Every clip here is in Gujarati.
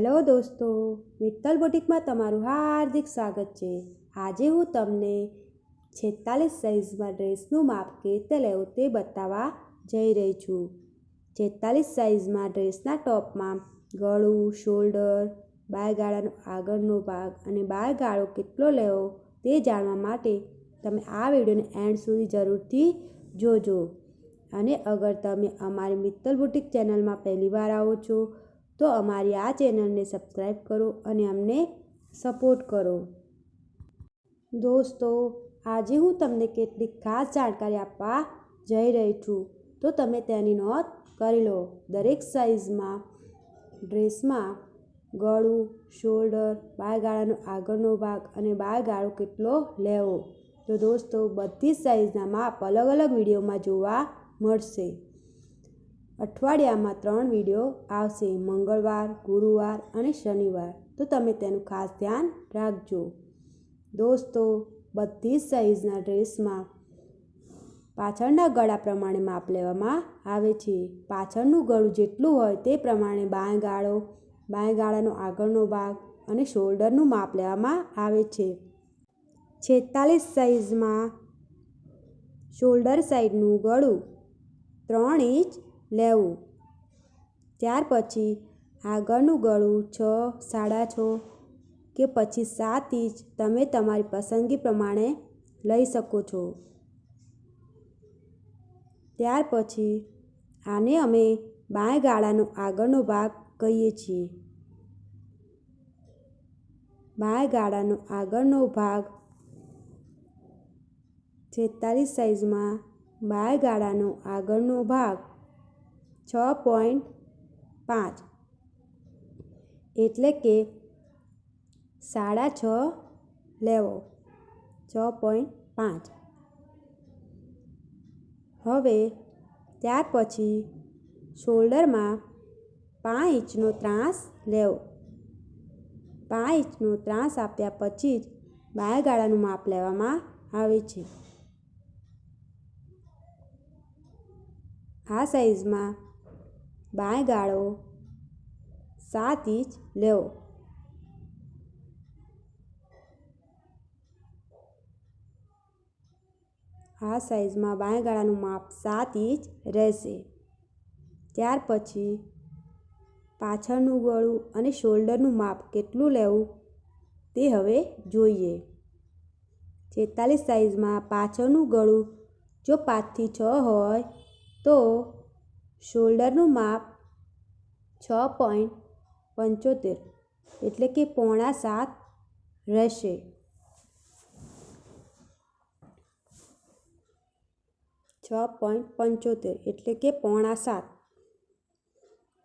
હેલો દોસ્તો, મિત્તલ બુટિકમાં તમારું હાર્દિક સ્વાગત છે. આજે હું તમને છેતાલીસ સાઇઝમાં ડ્રેસનું માપ કેવી રીતે લેવું તે બતાવવા જઈ રહી છું. છેતાલીસ સાઇઝમાં ડ્રેસના ટોપમાં ગળું, શોલ્ડર બાય ગાળાનો આગળનો ભાગ અને બાય ગાળો કેટલો લેવો તે જાણવા માટે તમે આ વિડીયોને એન્ડ સુધી જરૂરથી જોજો. અને અગર તમે અમારી મિત્તલ બુટિક ચેનલમાં પહેલીવાર આવો છો તો અમારી આ ચેનલને સબસ્ક્રાઈબ કરો અને અમને સપોર્ટ કરો. દોસ્તો, આજે હું તમને કેટલીક ખાસ જાણકારી આપવા જઈ રહી છું. તો તમે તેની નોંધ કરી લો. દરેક સાઇઝમાં, ડ્રેસમાં ગળું, શોલ્ડર, બાળગાળાનો આગળનો ભાગ અને બાળગાળો કેટલો લેવો. તો દોસ્તો, બધી જ સાઇઝના માપ અલગ અલગ વિડીયોમાં જોવા મળશે. અઠવાડિયામાં ત્રણ વીડિયો આવશે. મંગળવાર, ગુરુવાર અને શનિવાર. તો તમે તેનું ખાસ ધ્યાન રાખજો. દોસ્તો, બધી જ સાઇઝના ડ્રેસમાં પાછળના ગળા પ્રમાણે માપ લેવામાં આવે છે. પાછળનું ગળું જેટલું હોય તે પ્રમાણે બાંય ગાળો, બાંય ગાળાનો આગળનો ભાગ અને શોલ્ડરનું માપ લેવામાં આવે છે. છેતાલીસ સાઇઝમાં શોલ્ડર સાઈડનું ગળું ત્રણ ઇંચ લેવું. ત્યાર પછી આગળનું ગળું છ, સાડા છ કે પછી સાત ઇંચ તમે તમારી પસંદગી પ્રમાણે લઈ શકો છો. ત્યાર પછી આને અમે બાંય ગાળાનો આગળનો ભાગ કહીએ છીએ. બાંય ગાળાનો આગળનો ભાગ છેતાલીસ સાઇઝમાં બાય ગાળાનો આગળનો ભાગ છ પોઈન્ટ પાંચ. એટલે કે સાડા છ લેવો. છ પોઈન્ટ પાંચ. હવે ત્યાર પછી શોલ્ડરમાં પાંચ ઇંચનો ત્રાસ લેવો. પાંચ ઇંચનો ત્રાસ આપ્યા પછી જ બાયગાળાનું માપ લેવામાં આવે છે. આ સાઈઝમાં બાય ગાળો સાત ઇંચ લેવો. આ સાઈઝમાં બાય ગાળાનું માપ સાત ઇંચ રહેશે. ત્યાર પછી પાછળનું ગળું અને શોલ્ડરનું માપ કેટલું લેવું તે હવે જોઈએ. છેતાલીસ સાઈઝમાં પાછળનું ગળું જો પાંચથી છ હોય તો શોલ્ડરનું માપ છ પોઈન્ટ પંચોતેર એટલે કે પોણા સાત રહેશે. છ પોઈન્ટ પંચોતેર એટલે કે પોણા સાત.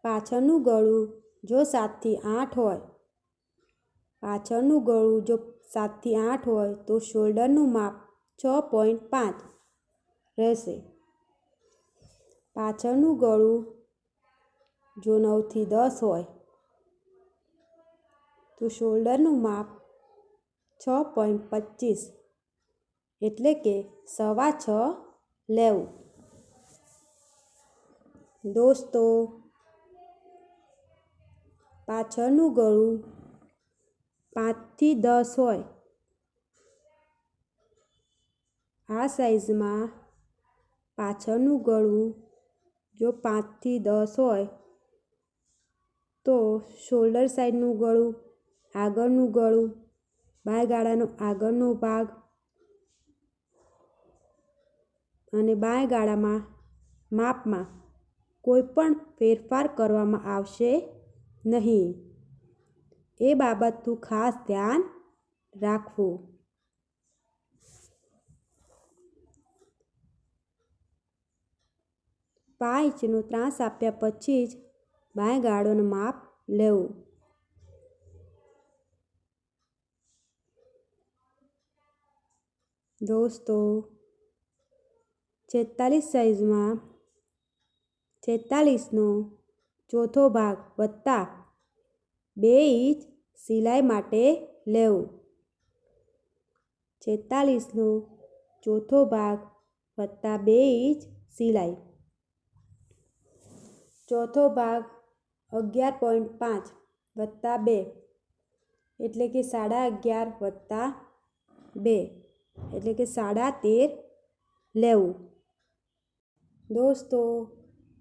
પાછળનું ગળું જો સાતથી આઠ હોય, પાછળનું ગળું જો સાતથી આઠ હોય તો શોલ્ડરનું માપ છ પોઈન્ટ પાંચ રહેશે. પાછળનું ગળું જો નવથી દસ હોય, તો શોલ્ડરનું માપ છ પોઈન્ટ પચીસ એટલે કે સવા છ લેવું. દોસ્તો, પાછળનું ગળું પાંચથી દસ હોય, આ સાઈઝમાં પાછળનું ગળું જો પાંચથી દસ હોય, તો શોલ્ડર સાઈડનું ગળું, આગળનું ગળું, બાય ગાળાનો આગળનો ભાગ અને બાય ગાળામાં માપમાં કોઈ પણ ફેરફાર કરવામાં આવશે નહીં. એ બાબતનું ખાસ ધ્યાન રાખવું. પાંચ ઇંચનો ત્રાસ આપ્યા પછી જ બાય ગાળોનું માપ લેવું. દોસ્તો, છેતાલીસ સાઈઝમાં છેતાલીસનો ચોથો ભાગ વત્તા બે ઇંચ સિલાઈ માટે લેવું. છેતાલીસનો ચોથો ભાગ વત્તા બે ઇંચ સિલાઈ. ચોથો ભાગ અગિયાર પોઈન્ટ પાંચ વત્તા બે એટલે કે સાડા અગિયાર વત્તા બે એટલે કે સાડા તેર લેવું. દોસ્તો,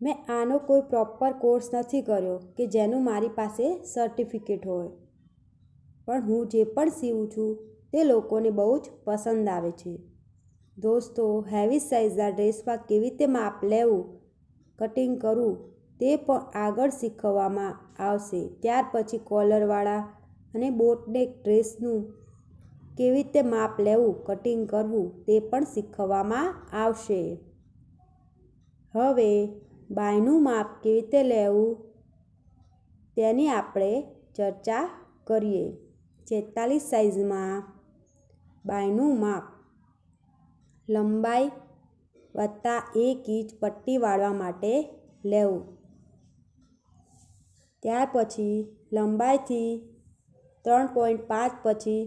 મેં આનો કોઈ પ્રોપર કોર્સ નથી કર્યો કે જેનું મારી પાસે સર્ટિફિકેટ હોય. પણ હું જે પણ સીવું છું તે લોકોને બહુ જ પસંદ આવે છે. દોસ્તો હેવી સાઇઝના ડ્રેસમાં કેવી રીતે માપ લેવું કટિંગ કરવું તે પણ આગળ શીખવવામાં આવશે. ત્યાર પછી કોલરવાળા અને બોટનેક ડ્રેસનું કેવી રીતે માપ લેવું, કટિંગ કરવું તે પણ શીખવવામાં આવશે. હવે બાયનું માપ કેવી રીતે લેવું તેની આપણે ચર્ચા કરીએ. છેતાલીસ સાઇઝમાં બાયનું માપ. લંબાઈ વત્તા એક ઇંચ પટ્ટી વાળવા માટે લેવું. ત્યાર પછી લંબાઈથી ત્રણ પોઈન્ટ પાંચ પછી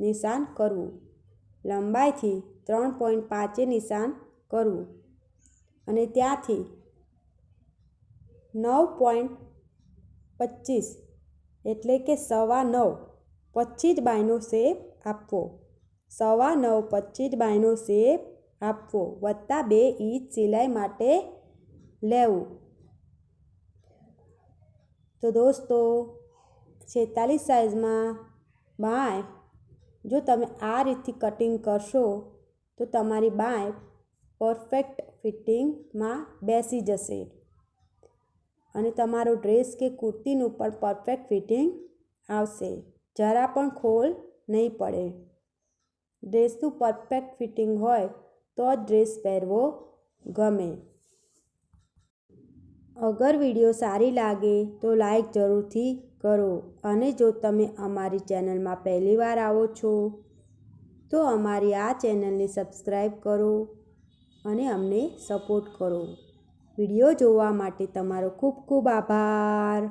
નિશાન કરવું. લંબાઈથી ત્રણ પોઈન્ટ પાંચે નિશાન કરવું. અને ત્યાંથી નવ પોઈન્ટ પચીસ એટલે કે સવા નવ પચીસ બાયનો શેપ આપવો. સવા નવ પચીસ બાયનો શેપ આપવો વત્તા બે ઇંચ સિલાઈ માટે લેવું. તો દોસ્તો, છેતાલીસ સાઇઝમાં બાય, જો તમે આ રીતથી કટિંગ કરશો, તો તમારી બાય પરફેક્ટ ફિટિંગમાં બેસી જશે. અને તમારો ડ્રેસ કે કુર્તીનું પણ પરફેક્ટ ફિટિંગ આવશે. જરા પણ ખોલ નહીં પડે. ડ્રેસનું પરફેક્ટ ફિટિંગ હોય તો જ ડ્રેસ પહેરવો ગમે. અગર વીડિયો સારી લાગે તો લાઈક જરૂરથી કરો અને જો તમે અમારી ચેનલમાં પહેલીવાર આવો છો, તો અમારી આ ચેનલને સબસ્ક્રાઈબ કરો અને અમને સપોર્ટ કરો. વીડિયો જોવા માટે તમારો ખૂબ ખૂબ આભાર.